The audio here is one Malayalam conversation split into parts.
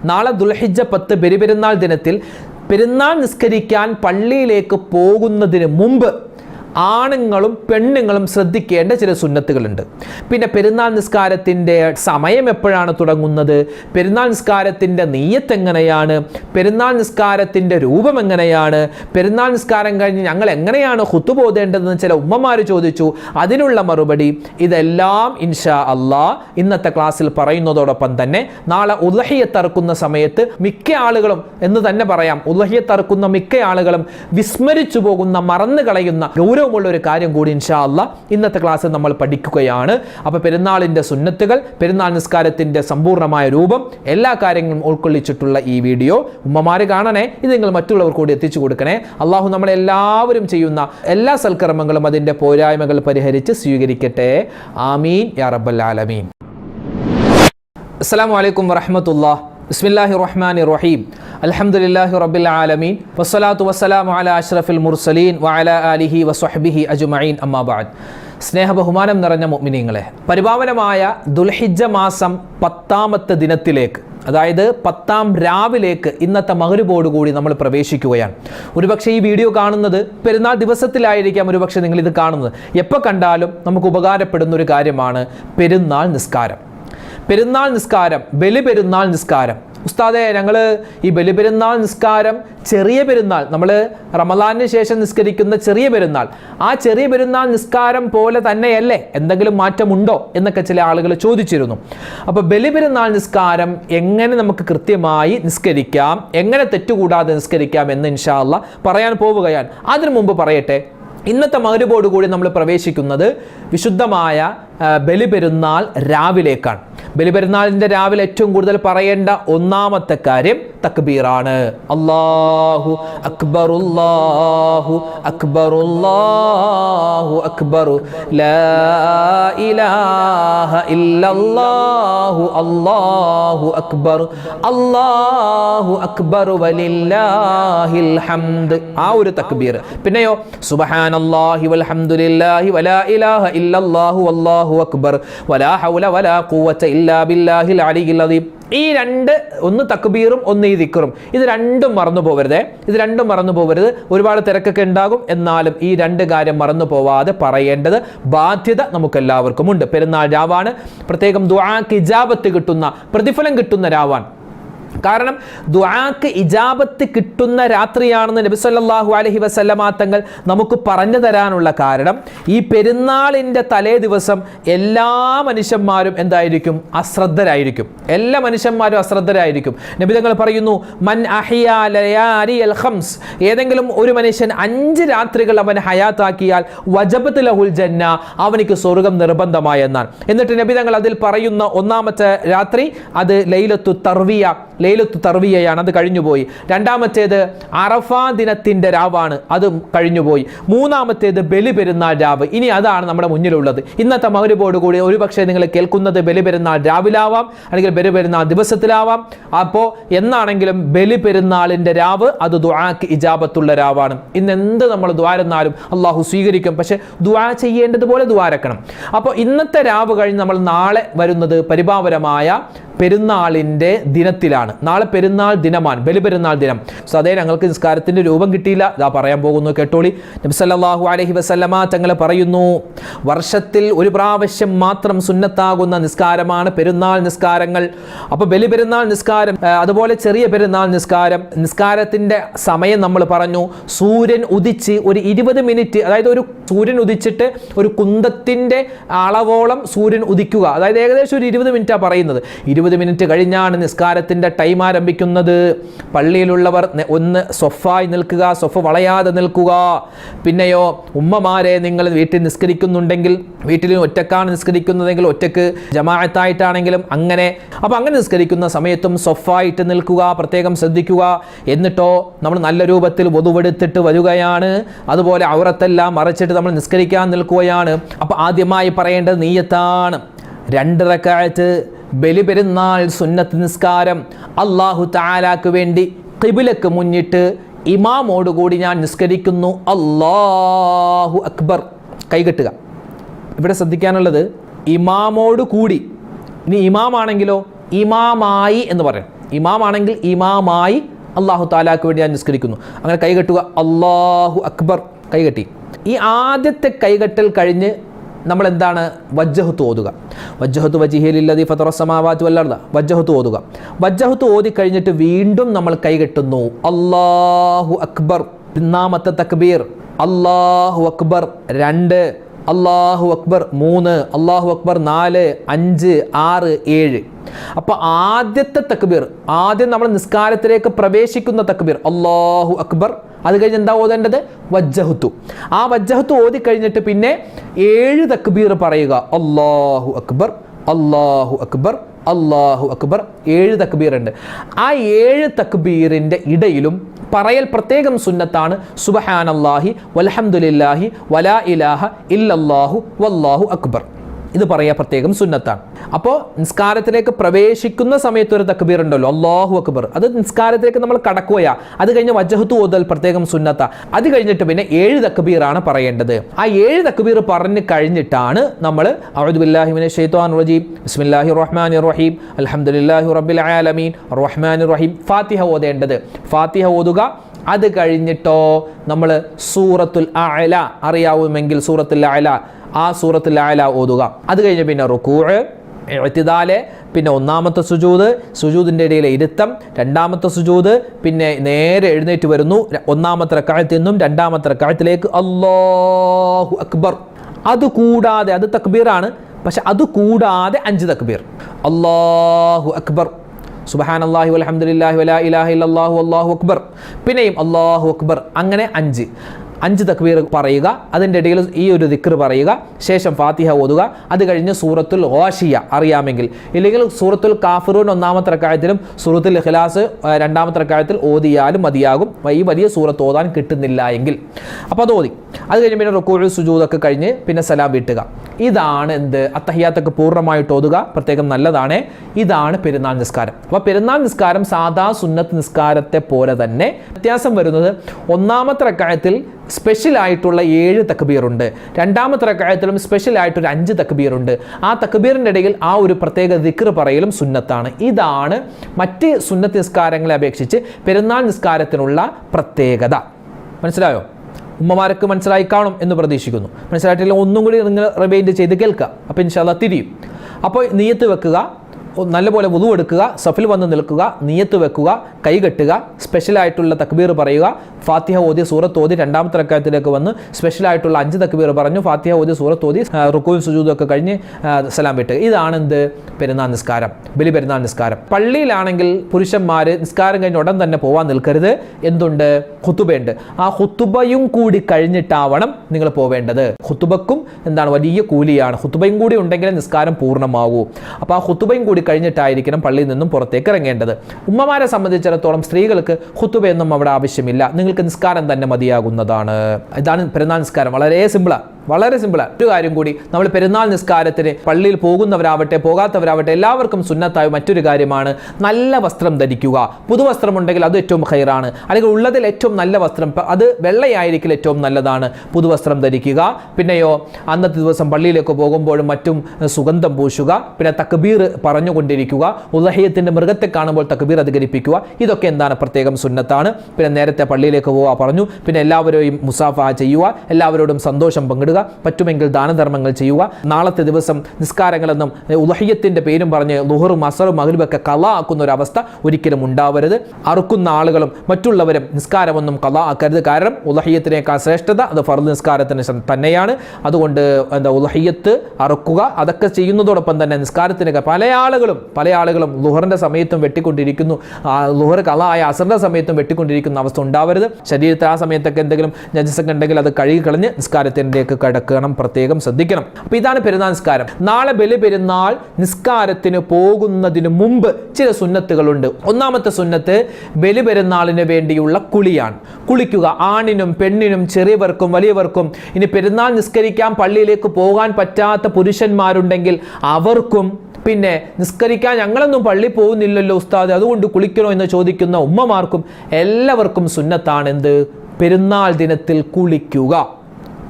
നാളെ ദുൽഹിജ പത്ത് ബലിപെരുന്നാൾ ദിനത്തിൽ പെരുന്നാൾ നിസ്കരിക്കാൻ പള്ളിയിലേക്ക് പോകുന്നതിന് മുമ്പ് ആണുങ്ങളും പെണ്ണുങ്ങളും ശ്രദ്ധിക്കേണ്ട ചില സുന്നത്തുകളുണ്ട്. പിന്നെ പെരുന്നാൾ നിസ്കാരത്തിന്റെ സമയം എപ്പോഴാണ് തുടങ്ങുന്നത്? പെരുന്നാൾ നിസ്കാരത്തിന്റെ നീയത്ത് എങ്ങനെയാണ്? പെരുന്നാൾ നിസ്കാരത്തിന്റെ രൂപം എങ്ങനെയാണ്? പെരുന്നാൾ നിസ്കാരം കഴിഞ്ഞ് ഞങ്ങൾ എങ്ങനെയാണ് ഹുത്തുപോതേണ്ടതെന്ന് ചില ഉമ്മമാർ ചോദിച്ചു. അതിനുള്ള മറുപടി ഇതെല്ലാം ഇൻഷാ അള്ളാ ഇന്നത്തെ ക്ലാസ്സിൽ പറയുന്നതോടൊപ്പം തന്നെ നാളെ ഉലഹിയത്തറക്കുന്ന സമയത്ത് മിക്ക ആളുകളും എന്ന് തന്നെ പറയാം. ഉലഹിയത്തറക്കുന്ന മിക്ക ആളുകളും വിസ്മരിച്ചു പോകുന്ന മറന്നു കളയുന്ന ഗൗരവമുള്ള ഒരു കാര്യം കൂടി ഇൻഷാ അള്ളാ ഇന്നത്തെ ക്ലാസ്സിൽ നമ്മൾ പഠിക്കുകയാണ്. അപ്പോൾ പെരുന്നാളിന്റെ സുന്നത്തുകൾ പെരുന്നാൾ നിസ്കാരത്തിന്റെ സമ്പൂർണമായ രൂപം എല്ലാ കാര്യങ്ങളും ഉൾക്കൊള്ളിച്ചിട്ടുള്ള ഈ വീഡിയോ ഉമ്മമാര് കാണണേ ഇത് നിങ്ങൾ മറ്റുള്ളവർ കൂടി എത്തിച്ചു കൊടുക്കണേ. അള്ളാഹു നമ്മളെല്ലാവരും ചെയ്യുന്ന എല്ലാ സൽക്കർമ്മങ്ങളും അതിന്റെ പോരായ്മകൾ പരിഹരിച്ച് സ്വീകരിക്കട്ടെ. ആമീൻ. യാ റബ്ബൽ ആലമീൻ. അസ്സലാമു അലൈക്കും വറഹമത്തുല്ലാ ബിസ്മില്ലാഹി റഹ്മാൻ റഹീം അൽഹംദുലില്ലാഹി റബ്ബിൽ ആലമീൻ. വസ്സലാത്തു വസ്സലാമു അല അഷ്റഫിൽ മുർസലീൻ വഅല അലിഹി വസ്വഹ്ബിഹി അജ്മഈൻ. അമ്മാബാദ് സ്നേഹബഹുമാനം സ്നേഹ ബഹുമാനം നിറഞ്ഞ മുഅ്മിനീങ്ങളെ പരിപാവനമായ ദുൽഹിജ്ജ മാസം പത്താമത്തെ ദിനത്തിലേക്ക് അതായത് പത്താം രാവിലേക്ക് ഇന്നത്തെ മകരുപോടുകൂടി നമ്മൾ പ്രവേശിക്കുകയാണ്. ഒരുപക്ഷെ ഈ വീഡിയോ കാണുന്നത് പെരുന്നാൾ ദിവസത്തിലായിരിക്കാം ഒരുപക്ഷെ നിങ്ങൾ ഇത് കാണുന്നത്. എപ്പോൾ കണ്ടാലും നമുക്ക് ഉപകാരപ്പെടുന്ന ഒരു കാര്യമാണ് പെരുന്നാൾ നിസ്കാരം. പെരുന്നാൾ നിസ്കാരം ബലി പെരുന്നാൾ നിസ്കാരം. ഉസ്താദെ ഞങ്ങൾ ഈ ബലി പെരുന്നാൾ നിസ്കാരം ചെറിയ പെരുന്നാൾ നമ്മൾ റമദാനിന് ശേഷം നിസ്കരിക്കുന്ന ചെറിയ പെരുന്നാൾ. ആ ചെറിയ പെരുന്നാൾ നിസ്കാരം പോലെ തന്നെയല്ലേ? എന്തെങ്കിലും മാറ്റമുണ്ടോ? എന്നൊക്കെ ചില ആളുകൾ ചോദിച്ചിരുന്നു. അപ്പോൾ ബലി പെരുന്നാൾ നിസ്കാരം എങ്ങനെ നമുക്ക് കൃത്യമായി നിസ്കരിക്കാം? എങ്ങനെ തെറ്റുകൂടാതെ നിസ്കരിക്കാം എന്ന് ഇൻഷാല്ല പറയാൻ പോവുകയാണ്. അതിനു മുമ്പ് പറയട്ടെ ഇന്നത്തെ മകരുബോടുകൂടി നമ്മൾ പ്രവേശിക്കുന്നത് വിശുദ്ധമായ ബലിപെരുന്നാൾ രാവിലേക്കാണ്. ബലിപെരുന്നാളിന്റെ രാവിലെ ഏറ്റവും കൂടുതൽ പറയേണ്ട ഒന്നാമത്തെ കാര്യം തക്ബീറാണ്. അള്ളാഹു അക്ബറുല്ലാഹു അക്ബറുല്ലാഹു അക്ബറു. ഇല്ലല്ലാഹു അല്ലാഹു അക്ബർ അല്ലാഹു അക്ബർ വലില്ലാഹിൽ ഹംദ്. ആ ഒരു തക്ബീർ. പിന്നെയോ സുബ്ഹാനല്ലാഹി വൽഹംദുലില്ലാഹി വലാ ഇലാഹ ഇല്ലല്ലാഹു വല്ലാഹു അക്ബർ. വലാ ഹൗല വലാ ഖുവത ഇല്ലാ ബില്ലാഹിൽ അലിയിൽ ഈ രണ്ട് ഒന്ന് തക്ബീറും ഒന്ന് ഈ ദിക്കറും ഇത് രണ്ടും മറന്നു പോകരുതേ ഇത് രണ്ടും മറന്നു പോകരുത് ഒരുപാട് തിരക്കൊക്കെ ഉണ്ടാകും. എന്നാലും ഈ രണ്ട് കാര്യം മറന്നു പോവാതെ പറയേണ്ടത് ബാധ്യത നമുക്കെല്ലാവർക്കും ഉണ്ട് പെരുന്നാൾ രാവാണ്. പ്രത്യേകം ദുആ കിജാബത്ത് കിട്ടുന്ന പ്രതിഫലം കിട്ടുന്ന രാവാണ്. കാരണം ദുആക്ക് ഇജാബത്ത് കിട്ടുന്ന രാത്രിയാണെന്ന് നബി സല്ലല്ലാഹു അലൈഹി വസല്ലമ തങ്ങൾ നമുക്ക് പറഞ്ഞു തരാനുള്ള കാരണം ഈ പെരുന്നാളിന്റെ തലേ ദിവസം എല്ലാ മനുഷ്യന്മാരും എന്തായിരിക്കും? അശ്രദ്ധരായിരിക്കും. എല്ലാ മനുഷ്യന്മാരും അശ്രദ്ധരായിരിക്കും. നബി തങ്ങൾ പറയുന്നു മൻ അഹിയ ലയാലിയൽ ഖംസ്. ഏതെങ്കിലും ഒരു മനുഷ്യൻ അഞ്ച് രാത്രികൾ അവൻ ഹയാത്താക്കിയാൽ വജബത്ത് ലഹുൽ ജന്ന അവനിക്ക് സ്വർഗം നിർബന്ധമായെന്നാണ്. എന്നിട്ട് നബി തങ്ങൾ അതിൽ പറയുന്ന ഒന്നാമത്തെ രാത്രി അത് ലൈലത്തു തർവിയ ലൈലത്തു തർവിയയാണ് അത് കഴിഞ്ഞുപോയി. രണ്ടാമത്തേത് അറഫ ദിനത്തിന്റെ രാവാണ് അതും കഴിഞ്ഞുപോയി. മൂന്നാമത്തേത് ബലിപെരുന്നാൾ രാവ്. ഇനി അതാണ് നമ്മുടെ മുന്നിലുള്ളത്. ഇന്നത്തെ മകരുപോട് കൂടി ഒരുപക്ഷെ നിങ്ങൾ കേൾക്കുന്നത് ബലിപെരുന്നാൾ രാവിലാവാം അല്ലെങ്കിൽ ബലിപെരുന്നാൾ ദിവസത്തിലാവാം. അപ്പോൾ എന്നാണെങ്കിലും ബലി പെരുന്നാളിന്റെ രാവ് അത് ദുആക്ക് ഇജാബത്തുള്ള രാവാണ്. ഇന്ന് എന്ത് നമ്മൾ ദ്വാരെന്നാലും അള്ളാഹു സ്വീകരിക്കും. പക്ഷേ ദ്വാ ചെയ്യേണ്ടതുപോലെ ദ്വാരക്കണം അപ്പോൾ ഇന്നത്തെ രാവ് കഴിഞ്ഞ് നമ്മൾ നാളെ വരുന്നത് പരിഭാവരമായ പെരുന്നാളിന്റെ ദിനത്തിലാണ്. നാളെ പെരുന്നാൾ ദിനമാണ് ബലിപെരുന്നാൾ ദിനം. സോ അതേ ഞങ്ങൾക്ക് നിസ്കാരത്തിന്റെ രൂപം കിട്ടിയില്ല. ഇതാ പറയാൻ പോകുന്നു കേട്ടോളി. നബി അലഹി വസല്ലമ തങ്ങൾ പറയുന്നു വർഷത്തിൽ ഒരു പ്രാവശ്യം മാത്രം സുന്നത്താകുന്ന നിസ്കാരമാണ് പെരുന്നാൾ നിസ്കാരങ്ങൾ. അപ്പോൾ ബലിപെരുന്നാൾ നിസ്കാരം അതുപോലെ ചെറിയ പെരുന്നാൾ നിസ്കാരം നിസ്കാരത്തിന്റെ സമയം നമ്മൾ പറഞ്ഞു സൂര്യൻ ഉദിച്ച് ഒരു ഇരുപത് മിനിറ്റ് അതായത് ഒരു സൂര്യൻ ഉദിച്ചിട്ട് ഒരു കുന്തത്തിന്റെ അളവോളം സൂര്യൻ ഉദിക്കുക. അതായത് ഏകദേശം ഒരു ഇരുപത് മിനിറ്റാണ് പറയുന്നത്. ഇരുപത് മിനിറ്റ് കഴിഞ്ഞാണ് നിസ്കാരത്തിന്റെ ടൈം ആരംഭിക്കുന്നത് പള്ളിയിലുള്ളവർ ഒന്ന് സൊഫായി നിൽക്കുക സൊഫ വളയാതെ നിൽക്കുക. പിന്നെയോ ഉമ്മമാരെ നിങ്ങൾ വീട്ടിൽ നിസ്കരിക്കുന്നുണ്ടെങ്കിൽ വീട്ടിൽ ഒറ്റക്കാണ് നിസ്കരിക്കുന്നതെങ്കിൽ ഒറ്റയ്ക്ക് ജമാഅത്തായിട്ടാണെങ്കിലും അങ്ങനെ. അപ്പോൾ അങ്ങനെ നിസ്കരിക്കുന്ന സമയത്തും സൊഫായിട്ട് നിൽക്കുക പ്രത്യേകം ശ്രദ്ധിക്കുക. എന്നിട്ടോ നമ്മൾ നല്ല രൂപത്തിൽ വധുവെടുത്തിട്ട് വരികയാണ്. അതുപോലെ ഔറത്തെല്ലാം മറച്ചിട്ട് നമ്മൾ നിസ്കരിക്കാൻ നിൽക്കുകയാണ്. അപ്പോൾ ആദ്യമായി പറയേണ്ടത് നീയത്താണ്. രണ്ട് റക്കാഴത്ത് ബലിപെരുന്നാൾ സുന്നത്ത് നിസ്കാരം അള്ളാഹു താലാക്ക് വേണ്ടി കിബിലക്ക് മുന്നിട്ട് ഇമാമോടുകൂടി ഞാൻ നിസ്കരിക്കുന്നു. അള്ളാഹു അക്ബർ. കൈകെട്ടുക ഇവിടെ ശ്രദ്ധിക്കാനുള്ളത് ഇമാമോട് കൂടി ഇനി ഇമാമാണെങ്കിലോ? ഇമാമായി എന്ന് പറയാം ഇമാമാണെങ്കിൽ ഇമാമായി അള്ളാഹു താലാക്ക് വേണ്ടി ഞാൻ നിസ്കരിക്കുന്നു. അങ്ങനെ കൈകെട്ടുക അള്ളാഹു അക്ബർ. കൈകെട്ടി ഈ ആദ്യത്തെ കൈകെട്ടൽ കഴിഞ്ഞ് നമ്മൾ എന്താണ് വജ്ജഹത്ത് ഓതുക. വജ്ജഹത്ത് വജിഹിലില്ലതി ഫത്തറസമാവാത്ത് വല്ലർദ. വജ്ജഹത്ത് ഓതുക. വജ്ജഹത്ത് ഓതി കഴിഞ്ഞിട്ട് വീണ്ടും നമ്മൾ കൈകെട്ടുന്നു. അള്ളാഹു അക്ബർ. ഒന്നാമത്തെ തക്ബീർ. അള്ളാഹു അക്ബർ. രണ്ട്. അള്ളാഹു അക്ബർ. മൂന്ന്. അള്ളാഹു അക്ബർ. നാല്. അഞ്ച്. ആറ്. ഏഴ്. അപ്പോൾ ആദ്യത്തെ തക്ബീർ ആദ്യം നമ്മൾ നിസ്കാരത്തിലേക്ക് പ്രവേശിക്കുന്ന തക്ബീർ അള്ളാഹു അക്ബർ. അത് കഴിഞ്ഞ് എന്താ ഓതേണ്ടത്? വജ്ജഹത്തു. ആ വജ്ജഹത്തു ഓതി കഴിഞ്ഞിട്ട് പിന്നെ ഏഴ് തക്ബീർ പറയുക. അള്ളാഹു അക്ബർ അള്ളാഹു അക്ബർ അള്ളാഹു അക്ബർ. ഏഴ് തക്ബീർ ഉണ്ട് ആ ഏഴ് തക്ബീറിന്റെ ഇടയിലും പറയൽ പ്രത്യേകം സുന്നത്താണ്. സുബഹാനല്ലാഹി വലഹമുല്ലാഹി വലാ ഇലാഹ ഇല്ലല്ലാഹു വല്ലാഹു അക്ബർ. ഇത് പറയാ പ്രത്യേകം സുന്നത്താണ്. അപ്പോൾ നിസ്കാരത്തിലേക്ക് പ്രവേശിക്കുന്ന സമയത്ത് ഒരു തക്ബീർ ഉണ്ടല്ലോ അള്ളാഹു അക്ബർ. അത് നിസ്കാരത്തിലേക്ക് നമ്മൾ കടക്കുകയാ. അത് കഴിഞ്ഞ് വജഹത്ത് ഓതൽ പ്രത്യേകം സുന്നത്ത. അത് കഴിഞ്ഞിട്ട് പിന്നെ ഏഴ് തക്ബീറാണ് പറയേണ്ടത്. ആ ഏഴ് തക്ബീർ പറഞ്ഞു കഴിഞ്ഞിട്ടാണ് നമ്മൾ റജീം. റഹീം. റബ്ബിൽ ആലമീൻ. റഹീം. ഫാത്തിഹ ഓതേണ്ടത്. ഫാത്തിഹ ഓതുക. അത് കഴിഞ്ഞിട്ടോ നമ്മൾ സൂറത്തുൽ അല അറിയാവുമെങ്കിൽ സൂറത്തുൽ അല ആ സൂറത്തുൽ ആല ഓതുക. അത് കഴിഞ്ഞ് പിന്നെ റുക്കൂഴ് എഴുത്തിതാൽ പിന്നെ ഒന്നാമത്തെ സുജൂത് സുജൂതിന്റെ ഇടയിലെ ഇരുത്തം രണ്ടാമത്തെ സുജൂത് പിന്നെ നേരെ എഴുന്നേറ്റ് വരുന്നു ഒന്നാമത്തെ റക്കാഴത്തിൽ നിന്നും രണ്ടാമത്തെ റക്കാഴത്തിലേക്ക് അല്ലാഹു അക്ബർ. അത് കൂടാതെ അത് തക്ബീറാണ് പക്ഷെ അത് കൂടാതെ അഞ്ച് തക്ബീർ. അല്ലാഹു അക്ബർ. സുബഹാൻ അള്ളാഹു അലഹമുല്ലാഹി വലാ ഇലാഹ ഇല്ലല്ലാഹു അല്ലാഹു അക്ബർ. പിന്നെയും അല്ലാഹു അക്ബർ. അങ്ങനെ അഞ്ച്. അഞ്ച് തക്ബീർ പറയുക അതിന്റെ ഇടയിൽ ഈ ഒരു ദിക്ർ പറയുക ശേഷം ഫാത്തിഹ ഓതുക. അത് കഴിഞ്ഞ് സൂറത്തുൽ ഓഷിയ അറിയാമെങ്കിൽ. ഇല്ലെങ്കിൽ സൂറത്തുൽ കാഫിറൂൻ ഒന്നാമത്തെ റക്കായത്തിലും സൂറത്തുൽ ഇഖ്ലാസ് രണ്ടാമത്തെ റക്കായത്തിൽ ഓതിയാലും മതിയാകും. ഈ വലിയ സൂറത്ത് ഓതാൻ കിട്ടുന്നില്ല എങ്കിൽ. അപ്പോൾ അത് ഓതി. അത് കഴിഞ്ഞ് പിന്നെ റുക്കൂഴ് സുജൂതൊക്കെ കഴിഞ്ഞ് പിന്നെ സലാം വീട്ടുക. ഇതാണ് എന്ത്? അത്തഹിയാത്തൊക്കെ പൂർണമായിട്ട് ഓതുക പ്രത്യേകം നല്ലതാണ്. ഇതാണ് പെരുന്നാൾ നിസ്കാരം. അപ്പോൾ പെരുന്നാൾ നിസ്കാരം സാധാ സുന്നത്ത് നിസ്കാരത്തെ പോലെ തന്നെ വ്യത്യാസം വരുന്നത് ഒന്നാമത്തെ റക്കായത്തിൽ സ്പെഷ്യൽ ആയിട്ടുള്ള ഏഴ് തക്ബീറുണ്ട്. രണ്ടാമത്തെ റക്കായത്തിലും സ്പെഷ്യൽ ആയിട്ടൊരു അഞ്ച് തക്ബീറുണ്ട്. ആ തക്ബീറിന്റെ ഇടയിൽ ആ ഒരു പ്രത്യേക ദിക്ർ പറയലും സുന്നത്താണ്. ഇതാണ് മറ്റ് സുന്നത്ത് നിസ്കാരങ്ങളെ അപേക്ഷിച്ച് പെരുന്നാൾ നിസ്കാരത്തിനുള്ള പ്രത്യേകത. മനസ്സിലായോ? ഉമ്മമാർക്ക് മനസ്സിലായി കാണും എന്ന് പ്രതീക്ഷിക്കുന്നു. മനസ്സിലായിട്ടില്ല ഒന്നും കൂടി നിങ്ങൾ റിമൈൻഡ് ചെയ്ത് കേൾക്കുക. അപ്പോൾ ഇൻഷാല്ല തിരിയും. അപ്പോൾ നീയത്ത് വെക്കുക നല്ലപോലെ വുതു എടുക്കുക സഫിൽ വന്ന് നിൽക്കുക നീയത്ത് വെക്കുക കൈകെട്ടുക സ്പെഷ്യലായിട്ടുള്ള തക്ബീർ പറയുക. ഫാത്തിഹ ഓതി സൂറത്ത് ഓതി രണ്ടാമത്തെ റക്കായത്തിലേക്ക് വന്ന് സ്പെഷ്യലായിട്ടുള്ള അഞ്ച് തക്ബീർ പറഞ്ഞു. ഫാത്തിഹ ഓതി സൂറത്ത് ഓതി റുക്കുവും സുജൂദും ഒക്കെ കഴിഞ്ഞ് സലാം വിട്ട്. ഇതാണ് എന്ത് പെരുന്നാൾ നിസ്കാരം ബലി പെരുന്നാൾ നിസ്കാരം. പള്ളിയിലാണെങ്കിൽ പുരുഷന്മാർ നിസ്കാരം കഴിഞ്ഞ് ഉടൻ തന്നെ പോവാൻ നിൽക്കരുത്. എന്തുണ്ട്? ഹുത്തുബയുണ്ട് ആ ഹുത്തുബയും കൂടി കഴിഞ്ഞിട്ടാവണം നിങ്ങൾ പോവേണ്ടത്. ഹുത്തുബക്കും എന്താണ്? വലിയ കൂലിയാണ്. ഹുത്തുബയും കൂടി ഉണ്ടെങ്കിൽ നിസ്കാരം പൂർണമാകൂ അപ്പോൾ ആ ഹുത്തുബയും കൂടി കഴിഞ്ഞിട്ടായിരിക്കണം പള്ളിയിൽ നിന്നും പുറത്തേക്ക് ഇറങ്ങേണ്ടത്. ഉമ്മമാരെ സംബന്ധിച്ചിടത്തോളം സ്ത്രീകൾക്ക് ഹുത്തുബയൊന്നും അവിടെ ആവശ്യമില്ല. നിങ്ങൾക്ക് നിസ്കാരം തന്നെ മതിയാകുന്നതാണ്. ഇതാണ് പെരുന്നാൾ നിസ്കാരം. വളരെ സിമ്പിളാണ് വളരെ സിമ്പിളാണ് ഒരു കാര്യം കൂടി നമ്മൾ പെരുന്നാൾ നിസ്കാരത്തിന് പള്ളിയിൽ പോകുന്നവരാവട്ടെ പോകാത്തവരാവട്ടെ എല്ലാവർക്കും സുന്നത്തായ മറ്റൊരു കാര്യമാണ് നല്ല വസ്ത്രം ധരിക്കുക. പുതുവസ്ത്രമുണ്ടെങ്കിൽ അത് ഏറ്റവും ഹൈറാണ്. അല്ലെങ്കിൽ ഉള്ളതിൽ ഏറ്റവും നല്ല വസ്ത്രം അത് വെള്ളയായിരിക്കും ഏറ്റവും നല്ലതാണ്. പുതുവസ്ത്രം ധരിക്കുക. പിന്നെയോ അന്നത്തെ ദിവസം പള്ളിയിലേക്ക് പോകുമ്പോഴും മറ്റും സുഗന്ധം പൂശുക. പിന്നെ തക്ബീർ പറഞ്ഞുകൊണ്ടിരിക്കുക. ഉദഹയത്തിന്റെ മൃഗത്തെ കാണുമ്പോൾ തക്ബീർ അധികരിപ്പിക്കുക. ഇതൊക്കെ എന്താണ് പ്രത്യേകം സുന്നത്താണ്. പിന്നെ നേരത്തെ പള്ളിയിലേക്ക് പോവുക പറഞ്ഞു. പിന്നെ എല്ലാവരെയും മുസാഫ ചെയ്യുക. എല്ലാവരോടും സന്തോഷം പങ്കിടുക. പറ്റുമെങ്കിൽ ദാനധർമ്മങ്ങൾ ചെയ്യുക. നാളത്തെ ദിവസം നിസ്കാരങ്ങളെന്നും ഉദഹയ്യത്തിന്റെ പേരും പറഞ്ഞ് ലുഹറും അസറും മകലുമൊക്കെ കല ആക്കുന്ന ഒരു അവസ്ഥ ഒരിക്കലും ഉണ്ടാവരുത്. അറുക്കുന്ന ആളുകളും മറ്റുള്ളവരും നിസ്കാരമൊന്നും കല ആക്കരുത് കാരണം ഉദഹയ്യത്തിനേക്കാൾ ശ്രേഷ്ഠത അത് ഫർദ് നിസ്കാരത്തിന് തന്നെയാണ്. അതുകൊണ്ട് എന്താ ഉദഹയ്യത്ത് അറുക്കുക അതൊക്കെ ചെയ്യുന്നതോടൊപ്പം തന്നെ നിസ്കാരത്തിനൊക്കെ പല ആളുകളും പല ആളുകളും ലുഹറിന്റെ സമയത്തും വെട്ടിക്കൊണ്ടിരിക്കുന്നു. ലുഹർ കല ആയ അസറിന്റെ സമയത്തും വെട്ടിക്കൊണ്ടിരിക്കുന്ന അവസ്ഥ ഉണ്ടാവരുത്. ശരീരത്തിൽ ആ സമയത്തൊക്കെ എന്തെങ്കിലും നജസൊക്കെ ഉണ്ടെങ്കിൽ അത് കഴുകി കളഞ്ഞ് നിസ്കാരത്തിന്റെയൊക്കെ കിടക്കണം പ്രത്യേകം ശ്രദ്ധിക്കണം. അപ്പോൾ ഇതാണ് പെരുന്നാൾ നിസ്കാരം നാളെ ബലി പെരുന്നാൾ നിസ്കാരത്തിന് പോകുന്നതിന് മുമ്പ് ചില സുന്നത്തുകളുണ്ട്. ഒന്നാമത്തെ സുന്നത്ത് ബലി പെരുന്നാളിന് വേണ്ടിയുള്ള കുളിയാണ്. കുളിക്കുക ആണിനും പെണ്ണിനും ചെറിയവർക്കും വലിയവർക്കും ഇനി പെരുന്നാൾ നിസ്കരിക്കാൻ പള്ളിയിലേക്ക് പോകാൻ പറ്റാത്ത പുരുഷന്മാരുണ്ടെങ്കിൽ അവർക്കും പിന്നെ നിസ്കരിക്കാൻ ഞങ്ങളൊന്നും പള്ളി പോകുന്നില്ലല്ലോ ഉസ്താദ് അതുകൊണ്ട് കുളിക്കണോ എന്ന് ചോദിക്കുന്ന ഉമ്മമാർക്കും എല്ലാവർക്കും സുന്നത്താണ് എന്ത്? പെരുന്നാൾ ദിനത്തിൽ കുളിക്കുക.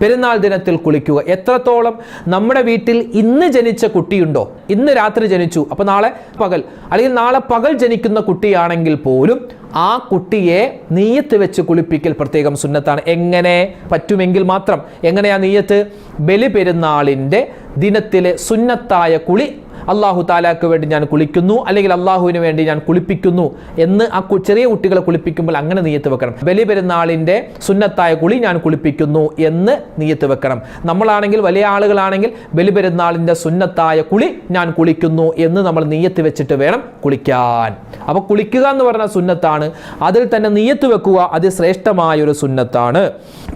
പെരുന്നാൾ ദിനത്തിൽ കുളിക്കുക. എത്രത്തോളം നമ്മുടെ വീട്ടിൽ ഇന്ന് ജനിച്ച കുട്ടിയുണ്ടോ? ഇന്ന് രാത്രി ജനിച്ചു. അപ്പോൾ നാളെ പകൽ. അല്ലെങ്കിൽ നാളെ പകൽ ജനിക്കുന്ന കുട്ടിയാണെങ്കിൽ പോലും ആ കുട്ടിയെ നീയത്ത് വെച്ച് കുളിപ്പിക്കൽ പ്രത്യേകം സുന്നത്താണ്. എങ്ങനെ പറ്റുമെങ്കിൽ മാത്രം. എങ്ങനെയാ നീയത്ത്? ബലി പെരുന്നാളിന്റെ ദിനത്തിലെ സുന്നത്തായ കുളി അള്ളാഹു താലാക്ക് വേണ്ടി ഞാൻ കുളിക്കുന്നു അല്ലെങ്കിൽ അള്ളാഹുവിന് വേണ്ടി ഞാൻ കുളിപ്പിക്കുന്നു എന്ന് ആ ചെറിയ കുട്ടികളെ കുളിപ്പിക്കുമ്പോൾ അങ്ങനെ നീയത്ത് വെക്കണം. ബലി പെരുന്നാളിന്റെ സുന്നത്തായ കുളി ഞാൻ കുളിപ്പിക്കുന്നു എന്ന് നീയത്ത് വെക്കണം. നമ്മളാണെങ്കിൽ വലിയ ആളുകളാണെങ്കിൽ ബലി പെരുന്നാളിന്റെ സുന്നത്തായ കുളി ഞാൻ കുളിക്കുന്നു എന്ന് നമ്മൾ നീയത്ത് വെച്ചിട്ട് വേണം കുളിക്കാൻ. അപ്പോൾ കുളിക്കുക എന്ന് പറഞ്ഞ സുന്നത്താണ്. അതിൽ തന്നെ നീയത്ത് വെക്കുക അതിശ്രേഷ്ഠമായ ഒരു സുന്നത്താണ്.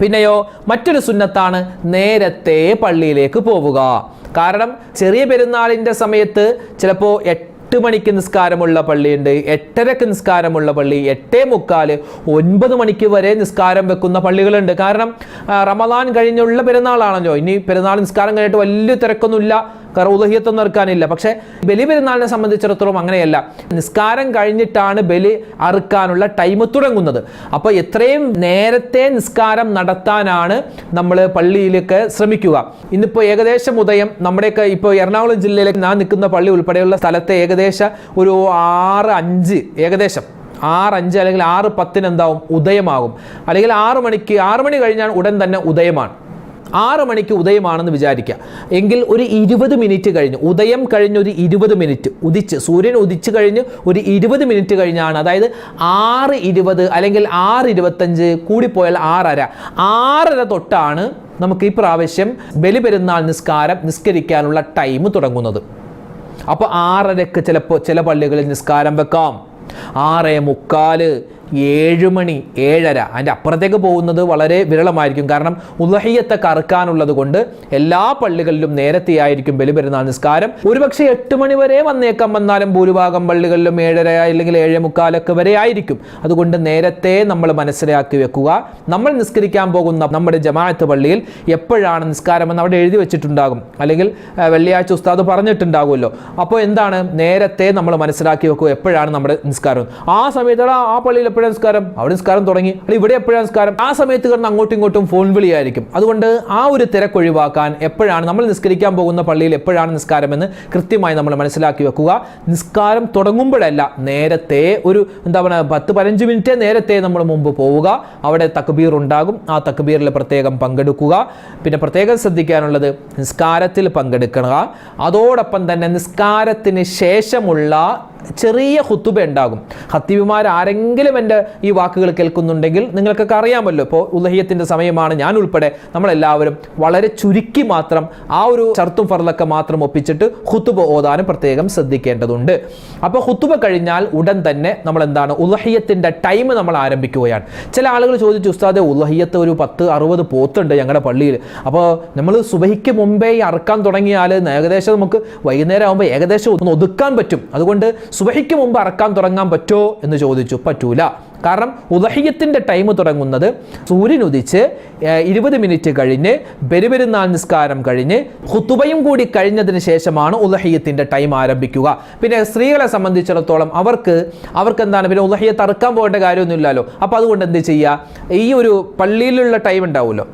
പിന്നെയോ മറ്റൊരു സുന്നത്താണ് നേരത്തെ പള്ളിയിലേക്ക് പോവുക. കാരണം ചെറിയ പെരുന്നാളിന്റെ സമയത്ത് ചിലപ്പോൾ എട്ട് മണിക്ക് നിസ്കാരമുള്ള പള്ളിയുണ്ട് എട്ടരക്ക് നിസ്കാരമുള്ള പള്ളി എട്ടേ മുക്കാൽ ഒൻപത് മണിക്ക് വരെ നിസ്കാരം വെക്കുന്ന പള്ളികളുണ്ട്. കാരണം റമദാൻ കഴിഞ്ഞുള്ള പെരുന്നാളാണല്ലോ. ഇനി പെരുന്നാൾ നിസ്കാരം കഴിഞ്ഞിട്ട് വലിയ തിരക്കൊന്നുമില്ല. കാരണം ഉദഹിയത്തൊന്നും ഇറക്കാനില്ല പക്ഷേ ബലി പെരുന്നാളിനെ സംബന്ധിച്ചിടത്തോളം അങ്ങനെയല്ല. നിസ്കാരം കഴിഞ്ഞിട്ടാണ് ബലി അറുക്കാനുള്ള ടൈം തുടങ്ങുന്നത്. അപ്പോൾ എത്രയും നേരത്തെ നിസ്കാരം നടത്താനാണ് നമ്മൾ പള്ളിയിലേക്ക് ശ്രമിക്കുക. ഇന്നിപ്പോൾ ഏകദേശം ഉദയം. നമ്മുടെയൊക്കെ ഇപ്പോൾ എറണാകുളം ജില്ലയിലെ ഞാൻ നിൽക്കുന്ന പള്ളി ഉൾപ്പെടെയുള്ള സ്ഥലത്തെ ഏകദേശം ഒരു ആറ് അഞ്ച് ഏകദേശം ആറ് അഞ്ച് അല്ലെങ്കിൽ ആറ് പത്തിന് എന്താവും? ഉദയമാകും. അല്ലെങ്കിൽ ആറ് മണിക്ക് ആറ് മണി കഴിഞ്ഞാൽ ഉടൻ തന്നെ ഉദയമാണ്. ആറ് മണിക്ക് ഉദയമാണെന്ന് വിചാരിക്കുക എങ്കിൽ ഒരു ഇരുപത് മിനിറ്റ് കഴിഞ്ഞ് ഉദയം കഴിഞ്ഞ് ഒരു ഇരുപത് മിനിറ്റ് ഉദിച്ച് സൂര്യൻ ഉദിച്ച് കഴിഞ്ഞ് ഒരു ഇരുപത് മിനിറ്റ് കഴിഞ്ഞാണ്. അതായത് ആറ് ഇരുപത് അല്ലെങ്കിൽ ആറ് ഇരുപത്തഞ്ച് കൂടിപ്പോയാൽ ആറര. ആറര തൊട്ടാണ് നമുക്ക് ഈ പ്രാവശ്യം ബലിപെരുന്നാൾ നിസ്കാരം നിസ്കരിക്കാനുള്ള ടൈം തുടങ്ങുന്നത്. അപ്പോൾ ആറരക്ക് ചിലപ്പോൾ ചില പള്ളികളിൽ നിസ്കാരം വെക്കാം. ആറേ മുക്കാൽ ഏഴ് മണി ഏഴര അതിന്റെ അപ്പുറത്തേക്ക് പോകുന്നത് വളരെ വിരളമായിരിക്കും. കാരണം ഉദഹയ്യത്തെ കറുക്കാനുള്ളത് കൊണ്ട് എല്ലാ പള്ളികളിലും നേരത്തെയായിരിക്കും ബലിപെരുന്നാൾ നിസ്കാരം. ഒരുപക്ഷെ എട്ട് മണി വരെ വന്നേക്കാം. വന്നാലും ഭൂരിഭാഗം പള്ളികളിലും ഏഴര അല്ലെങ്കിൽ ഏഴ് മുക്കാലൊക്കെ വരെ ആയിരിക്കും. അതുകൊണ്ട് നേരത്തെ നമ്മൾ മനസ്സിലാക്കി വെക്കുക. നമ്മൾ നിസ്കരിക്കാൻ പോകുന്ന നമ്മുടെ ജമാഅത്ത് പള്ളിയിൽ എപ്പോഴാണ് നിസ്കാരമെന്ന് അവിടെ എഴുതി വെച്ചിട്ടുണ്ടാകും. അല്ലെങ്കിൽ വെള്ളിയാഴ്ച ഉസ്താദ് പറഞ്ഞിട്ടുണ്ടാകുമല്ലോ. അപ്പോൾ എന്താണ്? നേരത്തെ നമ്മൾ മനസ്സിലാക്കി വെക്കുക എപ്പോഴാണ് നമ്മുടെ നിസ്കാരം. ആ സമയത്ത് ആ പള്ളിയിൽ എപ്പോഴാണ് നിസ്കാരം? അവിടെ നിസ്കാരം തുടങ്ങി. അല്ലെങ്കിൽ ഇവിടെ എപ്പോഴാണ് നിസ്കാരം? ആ സമയത്ത് കിടന്ന് അങ്ങോട്ടും ഇങ്ങോട്ടും ഫോൺ വിളിയായിരിക്കും. അതുകൊണ്ട് ആ ഒരു തിരക്കൊഴിവാക്കാൻ എപ്പോഴാണ് നമ്മൾ നിസ്കരിക്കാൻ പോകുന്ന പള്ളിയിൽ എപ്പോഴാണ് നിസ്കാരമെന്ന് കൃത്യമായി നമ്മൾ മനസ്സിലാക്കി വെക്കുക. നിസ്കാരം തുടങ്ങുമ്പോഴല്ല നേരത്തെ ഒരു എന്താ പറയുക പത്ത് പതിനഞ്ച് മിനിറ്റ് നേരത്തെ നമ്മൾ മുമ്പ് പോവുക. അവിടെ തക്ബീർ ഉണ്ടാകും. ആ തക്ബീറിൽ പ്രത്യേകം പങ്കെടുക്കുക. പിന്നെ പ്രത്യേകം ശ്രദ്ധിക്കാനുള്ളത് നിസ്കാരത്തിൽ പങ്കെടുക്കുക അതോടൊപ്പം തന്നെ നിസ്കാരത്തിന് ശേഷമുള്ള ചെറിയ ഹുത്തുബ ഉണ്ടാകും. ഹത്തീബുമാർ ആരെങ്കിലും എന്റെ ഈ വാക്കുകൾ കേൾക്കുന്നുണ്ടെങ്കിൽ നിങ്ങൾക്കൊക്കെ അറിയാമല്ലോ. ഇപ്പോൾ ഉലഹിയത്തിന്റെ സമയമാണ്. ഞാൻ ഉൾപ്പെടെ നമ്മളെല്ലാവരും വളരെ ചുരുക്കി മാത്രം ആ ഒരു ചർത്തും ഫറലൊക്കെ മാത്രം ഒപ്പിച്ചിട്ട് ഹുത്തുബ ഓതാനും പ്രത്യേകം ശ്രദ്ധിക്കേണ്ടതുണ്ട്. അപ്പോൾ ഹുത്തുബ കഴിഞ്ഞാൽ ഉടൻ തന്നെ നമ്മൾ എന്താണ് ഉലഹിയത്തിന്റെ ടൈം നമ്മൾ ആരംഭിക്കുകയാണ്. ചില ആളുകൾ ചോദിച്ചു ഉസ്താദെ ഉലഹിയത്ത് ഒരു പത്ത് അറുപത് പോത്തുണ്ട് ഞങ്ങളുടെ പള്ളിയിൽ. അപ്പോൾ നമ്മൾ സുബഹിക്ക് മുമ്പേ അറക്കാൻ തുടങ്ങിയാൽ ഏകദേശം നമുക്ക് വൈകുന്നേരം ആകുമ്പോൾ ഏകദേശം ഒന്ന് ഒതുക്കാൻ പറ്റും. അതുകൊണ്ട് സുബഹിക്ക് മുമ്പ് അറക്കാൻ തുടങ്ങാൻ പറ്റുമോ എന്ന് ചോദിച്ചു പറ്റൂല. കാരണം ഉദഹിയത്തിന്റെ ടൈം തുടങ്ങുന്നത് സൂര്യൻ ഉദിച്ച് ഇരുപത് മിനിറ്റ് കഴിഞ്ഞ് ബലിപെരുന്നാൾ നിസ്കാരം കഴിഞ്ഞ് ഹുത്തുബയും കൂടി കഴിഞ്ഞതിന് ശേഷമാണ് ഉദഹിയത്തിന്റെ ടൈം ആരംഭിക്കുക. പിന്നെ സ്ത്രീകളെ സംബന്ധിച്ചിടത്തോളം അവർക്ക് അവർക്ക് എന്താണ് പിന്നെ ഉദഹിയത്ത് തറക്കാൻ പോകേണ്ട കാര്യമൊന്നുമില്ലല്ലോ. അപ്പോൾ അതുകൊണ്ട് എന്ത് ചെയ്യുക? ഈ ഒരു പള്ളിയിലുള്ള ടൈം ഉണ്ടാവുമല്ലോ.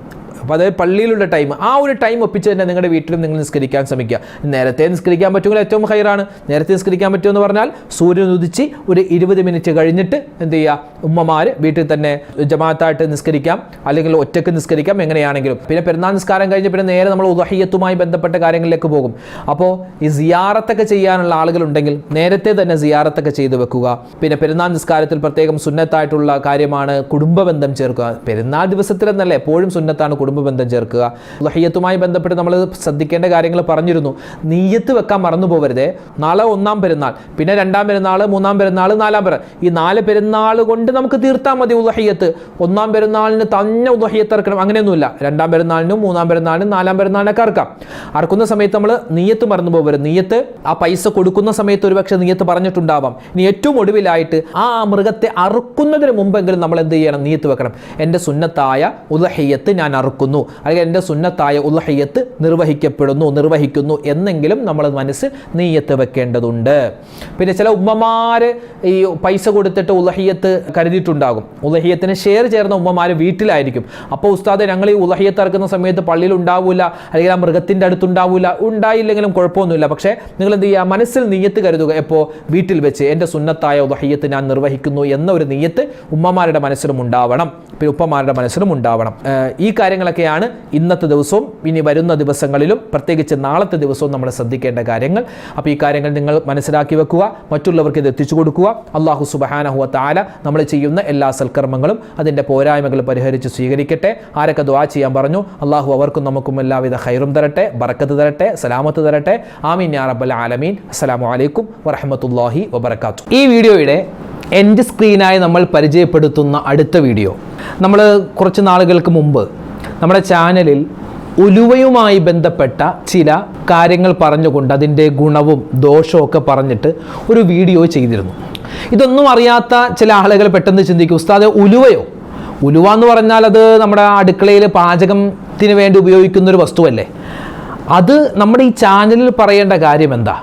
അപ്പോൾ അതായത് പള്ളിയിലുള്ള ടൈം ആ ഒരു ടൈം ഒപ്പിച്ച് തന്നെ നിങ്ങളുടെ വീട്ടിലും നിങ്ങൾ നിസ്കരിക്കാൻ ശ്രമിക്കുക. നേരത്തെ നിസ്കരിക്കാൻ പറ്റുമെങ്കിൽ ഏറ്റവും ഹൈറാണ്. നേരത്തെ നിസ്കരിക്കാൻ പറ്റുമെന്ന് പറഞ്ഞാൽ സൂര്യൻ ഉദിച്ച് ഒരു ഇരുപത് മിനിറ്റ് കഴിഞ്ഞിട്ട് എന്ത് ചെയ്യുക? ഉമ്മമാർ വീട്ടിൽ തന്നെ ജമാഅത്തായിട്ട് നിസ്കരിക്കാം. അല്ലെങ്കിൽ ഒറ്റയ്ക്ക് നിസ്കരിക്കാം എങ്ങനെയാണെങ്കിലും. പിന്നെ പെരുന്നാൾ നിസ്കാരം കഴിഞ്ഞ് പിന്നെ നേരെ നമ്മൾ ഉദഹയ്യത്തുമായി ബന്ധപ്പെട്ട കാര്യങ്ങളിലേക്ക് പോകും. അപ്പോൾ ഈ സിയാറത്തൊക്കെ ചെയ്യാനുള്ള ആളുകളുണ്ടെങ്കിൽ നേരത്തെ തന്നെ സിയാറത്തൊക്കെ ചെയ്തു വെക്കുക. പിന്നെ പെരുന്നാൾ നിസ്കാരത്തിൽ പ്രത്യേകം സുന്നത്തായിട്ടുള്ള കാര്യമാണ് കുടുംബബന്ധം ചേർക്കുക. പെരുന്നാൾ ദിവസത്തിലെന്നല്ല എപ്പോഴും സുന്നത്താണ് കുടുംബബന്ധം ചേർക്കുക. ലഹിയത്തുമായി ബന്ധപ്പെട്ട് നമ്മൾ ശ്രദ്ധിക്കേണ്ട കാര്യങ്ങൾ പറഞ്ഞിരുന്നു. നീയത്ത് വെക്കാൻ മറന്നു പോകരുതേ നാളെ ഒന്നാം പെരുന്നാൾ. പിന്നെ രണ്ടാം പെരുന്നാൾ മൂന്നാം പെരുന്നാൾ നാലാം പെരുന്നാൾ ഈ നാല് പെരുന്നാൾ കൊണ്ട് നമുക്ക് തീർത്താൽ മതി ഉദഹയ്യത്ത് ഒന്നാം പെരുന്നാളിന് തന്നെ ഉദഹയ്യത്ത് ഇറക്കണം അങ്ങനെയൊന്നുമില്ല. രണ്ടാം പെരുന്നാളിനും മൂന്നാം പെരുന്നാളിനും നാലാം പെരുന്നാളിനൊക്കെ ഇറക്കാം അറക്കുന്ന സമയത്ത് നമ്മൾ നീയത്ത് മറന്നു പോകരുത് നീയത്ത് ആ പൈസ കൊടുക്കുന്ന സമയത്ത് ഒരുപക്ഷെ നീയത്ത് പറഞ്ഞിട്ടുണ്ടാവാം. ഇനി ഏറ്റവും ഒടുവിലായിട്ട് ആ മൃഗത്തെ അറുക്കുന്നതിന് മുമ്പെങ്കിലും നമ്മൾ എന്ത് ചെയ്യണം? നീയത്ത് വെക്കണം. എന്റെ സുന്നത്തായ ഉദഹയ്യത്ത് ഞാൻ അറുക്കുന്നു. നിർവഹിക്കുന്നു അല്ലെങ്കിൽ എന്റെ സുന്നത്തായ ഉൽഹയ്യത്ത് നിർവഹിക്കപ്പെടുന്നു നിർവഹിക്കുന്നു എന്നെങ്കിലും നമ്മൾ മനസ്സ് നീയത്ത് വെക്കേണ്ടതുണ്ട്. പിന്നെ ചില ഉമ്മമാര് ഈ പൈസ കൊടുത്തിട്ട് ഉലഹിയത്ത് കരുതിയിട്ടുണ്ടാകും. ഉലഹിയത്തിന് ഷെയർ ചേർന്ന ഉമ്മമാര് വീട്ടിലായിരിക്കും. അപ്പോൾ ഉസ്താദ് ഞങ്ങൾ ഈ ഉലഹിയത്ത് ഇറക്കുന്ന സമയത്ത് പള്ളിയിൽ ഉണ്ടാവില്ല അല്ലെങ്കിൽ ആ മൃഗത്തിന്റെ അടുത്തുണ്ടാവില്ല ഉണ്ടായില്ലെങ്കിലും കുഴപ്പമൊന്നുമില്ല. പക്ഷേ നിങ്ങൾ എന്ത് ചെയ്യുക? മനസ്സിൽ നീയത്ത് കരുതുക. എപ്പോൾ വീട്ടിൽ വെച്ച് എന്റെ സുന്നത്തായ ഉലഹിയത്ത് ഞാൻ നിർവഹിക്കുന്നു എന്ന ഒരു നീയത്ത് ഉമ്മമാരുടെ മനസ്സിലും ഉണ്ടാവണം. പിന്നെ ഉപ്പമാരുടെ മനസ്സിലും ഉണ്ടാവണം. ഈ ഈ കാര്യങ്ങളൊക്കെയാണ് ഇന്നത്തെ ദിവസവും ഇനി വരുന്ന ദിവസങ്ങളിലും പ്രത്യേകിച്ച് നാളത്തെ ദിവസവും നമ്മൾ ശ്രദ്ധിക്കേണ്ട കാര്യങ്ങൾ. അപ്പോൾ ഈ കാര്യങ്ങൾ നിങ്ങൾ മനസ്സിലാക്കി വെക്കുക മറ്റുള്ളവർക്ക് ഇത് എത്തിച്ചു കൊടുക്കുക. അള്ളാഹു സുബഹാനഹുവ താല നമ്മൾ ചെയ്യുന്ന എല്ലാ സൽക്കർമ്മങ്ങളും അതിന്റെ പോരായ്മകൾ പരിഹരിച്ച് സ്വീകരിക്കട്ടെ. ആരൊക്കെ ദ്വാ ചെയ്യാൻ പറഞ്ഞു? അള്ളാഹു അവർക്കും നമുക്കും എല്ലാവിധ ഹൈറും തരട്ടെ ബറക്കത്ത് തരട്ടെ സലാമത്ത് തരട്ടെ. ആമീൻ യാ റബ്ബൽ ആലമീൻ. അസ്സലാമു അലൈക്കും വറഹമത്തല്ലാഹി വബർക്കാത്തു ഈ വീഡിയോയുടെ എൻഡ് സ്ക്രീനായി നമ്മൾ പരിചയപ്പെടുത്തുന്ന അടുത്ത വീഡിയോ. നമ്മൾ കുറച്ച് നാളുകൾക്ക് മുമ്പ് നമ്മുടെ ചാനലിൽ ഉലുവയുമായി ബന്ധപ്പെട്ട ചില കാര്യങ്ങൾ പറഞ്ഞുകൊണ്ട് അതിന്റെ ഗുണവും ദോഷവും ഒക്കെ പറഞ്ഞിട്ട് ഒരു വീഡിയോ ചെയ്തിരുന്നു. ഇതൊന്നും അറിയാത്ത ചില ആളുകൾ പെട്ടെന്ന് ചിന്തിക്കും ഉസ്താദ് ഉലുവയോ? ഉലുവ എന്ന് പറഞ്ഞാൽ അത് നമ്മുടെ അടുക്കളയിൽ പാചകത്തിന് വേണ്ടി ഉപയോഗിക്കുന്ന ഒരു വസ്തുവല്ലേ. അത് നമ്മുടെ ഈ ചാനലിൽ പറയേണ്ട കാര്യം എന്താ?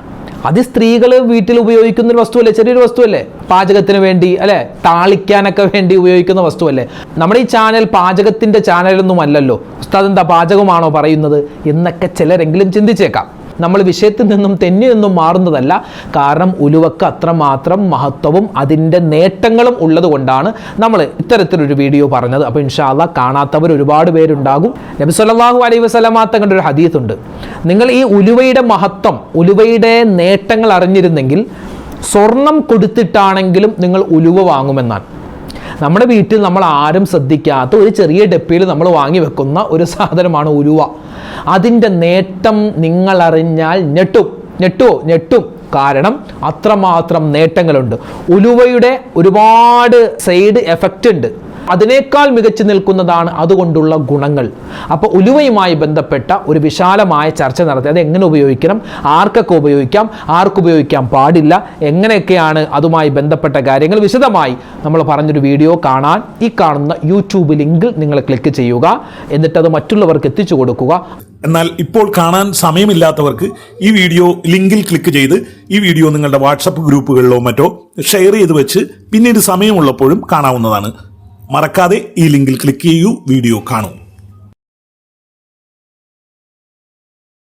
അത് സ്ത്രീകൾ വീട്ടിൽ ഉപയോഗിക്കുന്ന ഒരു വസ്തുവല്ലേ? ചെറിയൊരു വസ്തുവല്ലേ? പാചകത്തിന് വേണ്ടി അല്ലെ? താളിക്കാനൊക്കെ വേണ്ടി ഉപയോഗിക്കുന്ന വസ്തുവല്ലേ? നമ്മുടെ ഈ ചാനൽ പാചകത്തിന്റെ ചാനലൊന്നും അല്ലല്ലോ. ഉസ്താദ് എന്താ പാചകമാണോ പറയുന്നത്? എന്നൊക്കെ ചിലരെങ്കിലും ചിന്തിച്ചേക്കാം. നമ്മൾ വിഷയത്തിൽ നിന്നും തെന്നി നിന്നും മാറുന്നതല്ല. കാരണം ഉലുവക്ക് അത്രമാത്രം മഹത്വവും അതിന്റെ നേട്ടങ്ങളും ഉള്ളതുകൊണ്ടാണ് നമ്മൾ ഇത്തരത്തിലൊരു വീഡിയോ പറഞ്ഞത്. അപ്പോൾ ഇൻഷാല്ല കാണാത്തവർ ഒരുപാട് പേരുണ്ടാകും. നബി സല്ലല്ലാഹു അലൈഹി വസല്ലമ തങ്ങളുടെ ഒരു ഹദീസ് ഉണ്ട് നിങ്ങൾ ഈ ഉലുവയുടെ മഹത്വം ഉലുവയുടെ നേട്ടങ്ങൾ അറിഞ്ഞിരുന്നെങ്കിൽ സ്വർണം കൊടുത്തിട്ടാണെങ്കിലും നിങ്ങൾ ഉലുവ വാങ്ങുമെന്നാണ്. നമ്മുടെ വീട്ടിൽ നമ്മൾ ആരും ശ്രദ്ധിക്കാത്ത ഒരു ചെറിയ ഡപ്പിയിൽ നമ്മൾ വാങ്ങി വെക്കുന്ന ഒരു സാധനമാണ് ഉലുവ. അതിന്റെ നേട്ടം നിങ്ങൾ അറിഞ്ഞാൽ ഞെട്ടും ഞെട്ടുമോ ഞെട്ടും. കാരണം അത്രമാത്രം നേട്ടങ്ങളുണ്ട്. ഉലുവയുടെ ഒരുപാട് സൈഡ് എഫക്റ്റ് ഉണ്ട്. അതിനേക്കാൾ മികച്ചു നിൽക്കുന്നതാണ് അതുകൊണ്ടുള്ള ഗുണങ്ങൾ. അപ്പോൾ ഉലുവയുമായി ബന്ധപ്പെട്ട ഒരു വിശാലമായ ചർച്ച നടത്തി. അത് എങ്ങനെ ഉപയോഗിക്കണം? ആർക്കൊക്കെ ഉപയോഗിക്കാം? ആർക്ക് ഉപയോഗിക്കാൻ പാടില്ല? എങ്ങനെയൊക്കെയാണ് അതുമായി ബന്ധപ്പെട്ട കാര്യങ്ങൾ? വിശദമായി നമ്മൾ പറഞ്ഞൊരു വീഡിയോ കാണാൻ ഈ കാണുന്ന യൂട്യൂബ് ലിങ്കിൽ നിങ്ങൾ ക്ലിക്ക് ചെയ്യുക. എന്നിട്ടത് മറ്റുള്ളവർക്ക് എത്തിച്ചു കൊടുക്കുക. എന്നാൽ ഇപ്പോൾ കാണാൻ സമയമില്ലാത്തവർക്ക് ഈ വീഡിയോ ലിങ്കിൽ ക്ലിക്ക് ചെയ്ത് ഈ വീഡിയോ നിങ്ങളുടെ വാട്സപ്പ് ഗ്രൂപ്പുകളിലോ മറ്റോ ഷെയർ ചെയ്ത് വെച്ച് പിന്നീട് സമയമുള്ളപ്പോഴും കാണാവുന്നതാണ്. മറക്കാതെ ഈ ലിങ്കിൽ ക്ലിക്ക് ചെയ്യൂ വീഡിയോ കാണൂ.